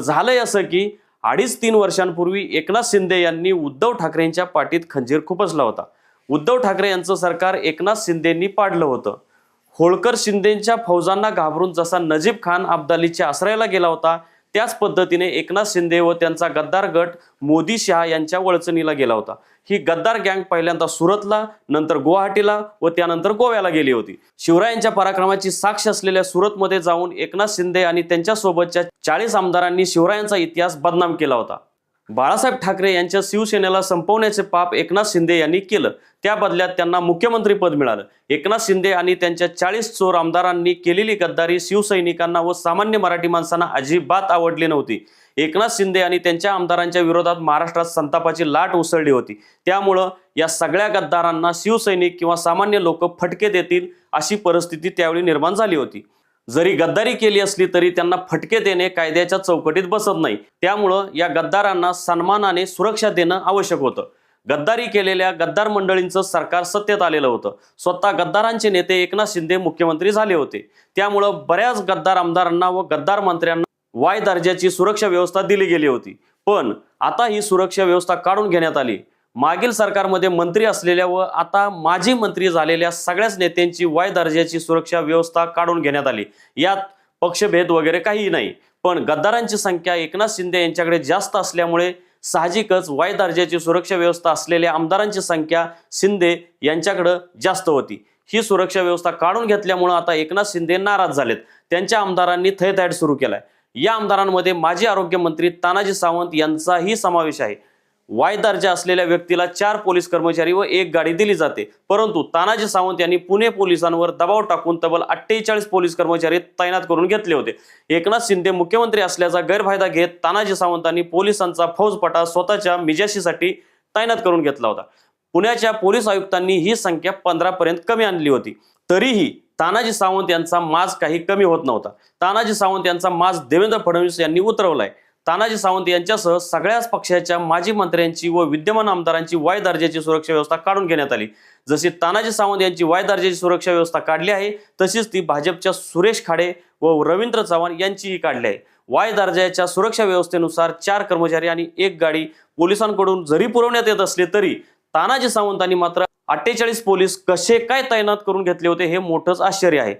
झालंय असं की अडीच तीन वर्षांपूर्वी एकनाथ शिंदे यांनी उद्धव ठाकरेंच्या पाठीत खंजीर खुपसला होता उद्धव ठाकरे यांचं सरकार एकनाथ शिंदेंनी पाडलं होतं. होळकर शिंदेंच्या फौजांना घाबरून जसा नजीब खान अब्दालीच्या आश्रयाला गेला होता त्याच पद्धतीने एकनाथ शिंदे व त्यांचा गद्दार गट मोदी शहा यांच्या वळचणीला गेला होता. ही गद्दार गँग पहिल्यांदा सुरतला नंतर गुवाहाटीला व त्यानंतर गोव्याला गेली होती. शिवरायांच्या पराक्रमाची साक्ष असलेल्या सुरतमध्ये जाऊन एकनाथ शिंदे आणि त्यांच्यासोबतच्या चाळीस आमदारांनी शिवरायांचा इतिहास बदनाम केला होता. बाळासाहेब ठाकरे यांच्या शिवसेनेला संपवण्याचे पाप एकनाथ शिंदे यांनी केलं. त्या बदल्यात त्यांना मुख्यमंत्री पद मिळालं. एकनाथ शिंदे आणि त्यांच्या चाळीस चोर आमदारांनी केलेली गद्दारी शिवसैनिकांना व सामान्य मराठी माणसांना अजिबात आवडली नव्हती. एकनाथ शिंदे आणि त्यांच्या आमदारांच्या विरोधात महाराष्ट्रात संतापाची लाट उसळली होती. त्यामुळं या सगळ्या गद्दारांना शिवसैनिक किंवा सामान्य लोक फटके देतील अशी परिस्थिती त्यावेळी निर्माण झाली होती. जरी गद्दारी केली असली तरी त्यांना फटके देणे कायद्याच्या चौकटीत बसत नाही. त्यामुळं या गद्दारांना सन्मानाने सुरक्षा देणं आवश्यक होतं. गद्दारी केलेल्या गद्दार मंडळींचं सरकार सत्तेत आलेलं होतं. स्वतः गद्दारांचे नेते एकनाथ शिंदे मुख्यमंत्री झाले होते. त्यामुळं बऱ्याच गद्दार आमदारांना व गद्दार मंत्र्यांना वाय दर्जाची सुरक्षा व्यवस्था दिली गेली होती. पण आता ही सुरक्षा व्यवस्था काढून घेण्यात आली. मागील सरकारमध्ये मंत्री असलेल्या व आता माजी मंत्री झालेल्या सगळ्याच नेत्यांची वाय दर्जाची सुरक्षा व्यवस्था काढून घेण्यात आली. यात पक्षभेद वगैरे काहीही नाही. पण गद्दारांची संख्या एकनाथ शिंदे यांच्याकडे जास्त असल्यामुळे साहजिकच वाय दर्जाची सुरक्षा व्यवस्था असलेल्या आमदारांची संख्या शिंदे यांच्याकडं जास्त होती. ही सुरक्षा व्यवस्था काढून घेतल्यामुळं आता एकनाथ शिंदे नाराज झालेत. त्यांच्या आमदारांनी थैथैट सुरू केलाय. या आमदारांमध्ये माजी आरोग्यमंत्री तानाजी सावंत यांचाही समावेश आहे. वाय दर्जा असलेल्या व्यक्तीला चार पोलीस कर्मचारी व एक गाडी दिली जाते. परंतु तानाजी सावंत यांनी पुणे पोलिसांवर दबाव टाकून तब्बल अठ्ठेचाळीस पोलीस कर्मचारी तैनात करून घेतले होते. एकनाथ शिंदे मुख्यमंत्री असल्याचा गैरफायदा घेत तानाजी सावंतांनी पोलिसांचा फौजपटा स्वतःच्या मिजाशीसाठी तैनात करून घेतला होता. पुण्याच्या पोलीस आयुक्तांनी ही संख्या पंधरा पर्यंत कमी आणली होती. तरीही तानाजी सावंत यांचा माज काही कमी होत नव्हता. तानाजी सावंत यांचा माज देवेंद्र फडणवीस यांनी उतरवलाय. तानाजी सावंत यांच्यासह सगळ्याच पक्षाच्या माजी मंत्र्यांची व विद्यमान आमदारांची वाय दर्जाची सुरक्षा व्यवस्था काढून घेण्यात आली. जशी तानाजी सावंत यांची वाय दर्जाची सुरक्षा व्यवस्था काढली आहे तशीच ती भाजपच्या सुरेश खाडे व रवींद्र चव्हाण यांचीही काढली आहे. वाय दर्जाच्या सुरक्षा व्यवस्थेनुसार चार कर्मचारी आणि एक गाडी पोलिसांकडून जरी पुरवण्यात येत असले तरी तानाजी सावंतांनी मात्र अठ्ठेचाळीस पोलीस कसे काय तैनात करून घेतले होते हे मोठंच आश्चर्य आहे.